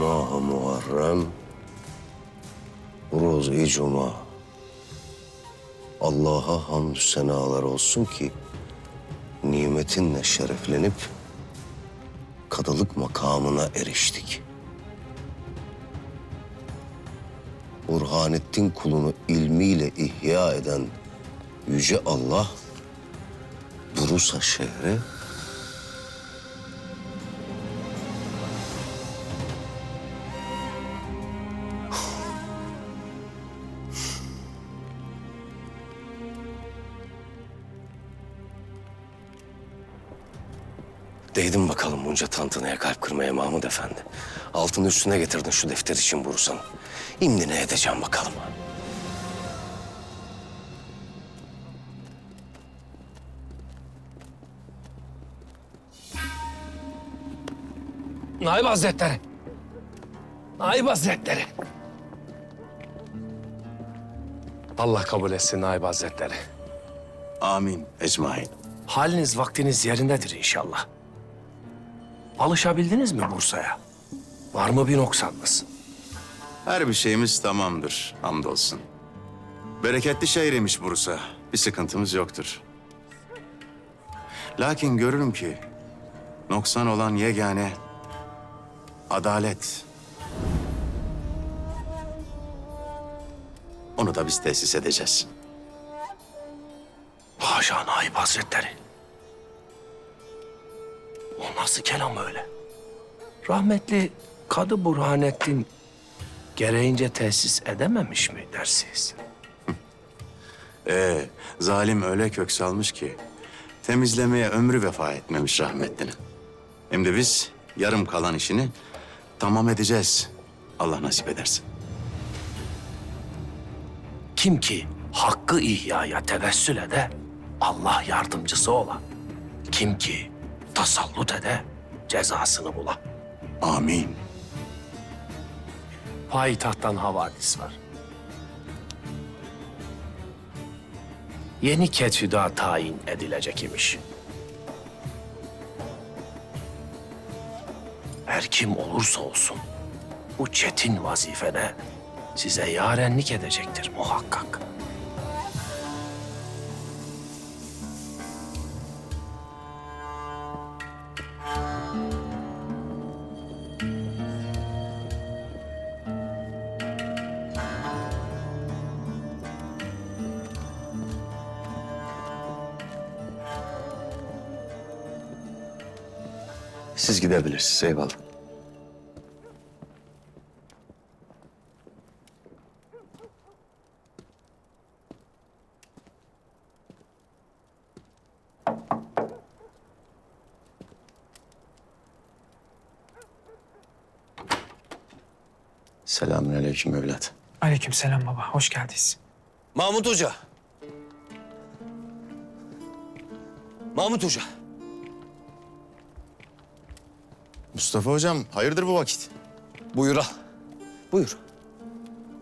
Mah Muharrem Roz-i Cuma Allah'a hamdü senalar olsun ki nimetinle şereflenip kadılık makamına eriştik. Burhanettin kulunu ilmiyle ihya eden Yüce Allah Bursa şehri Değdin bakalım bunca tantanaya kalp kırmaya Mahmud Efendi. Altını üstüne getirdin şu defter için Bursa'nın. Şimdi ne edeceğim bakalım. Naip Hazretleri. Naip Hazretleri. Allah kabul etsin Naip Hazretleri. Amin ecmain. Haliniz vaktiniz yerindedir inşallah. Alışabildiniz mi Bursa'ya? Var mı bir noksanınız? Her bir şeyimiz tamamdır hamdolsun. Bereketli şehriymiş Bursa. Bir sıkıntımız yoktur. Lakin görürüm ki noksan olan yegane adalet. Onu da biz tesis edeceğiz. Haşa Naip Hazretleri. Nasıl kelam öyle? Rahmetli Kadı Burhanettin gereğince tesis edememiş mi dersiniz? Ee, zalim öyle kök salmış ki temizlemeye ömrü vefa etmemiş rahmetlinin. Hem de biz yarım kalan işini tamam edeceğiz. Allah nasip ederse. Kim ki hakkı ihyaya tevessül ede, Allah yardımcısı ola. Kim ki tasallut ede, cezasını bula. Amin. Payitahttan havadis var. Yeni ketüda tayin edilecek imiş. Her kim olursa olsun bu çetin vazifede size yarenlik edecektir muhakkak. Siz gidebilirsiniz eyvallah. Selamünaleyküm evlat. Aleykümselam baba, hoş geldiniz. Mahmut Hoca. Mahmut Hoca. Mustafa hocam hayırdır bu vakit? Buyur al. Buyur.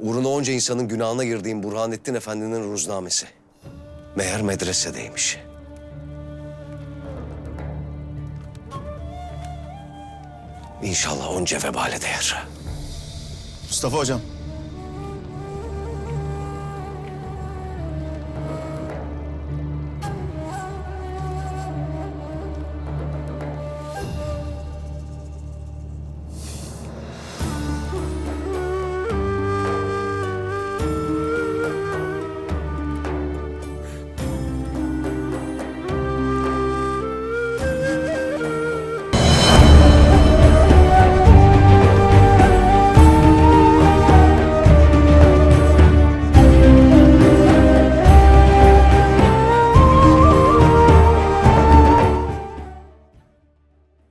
Uğruna onca insanın günahına girdiğim Burhanettin Efendi'nin ruznamesi. Meğer medresedeymiş. İnşallah onca vebale değer. Mustafa hocam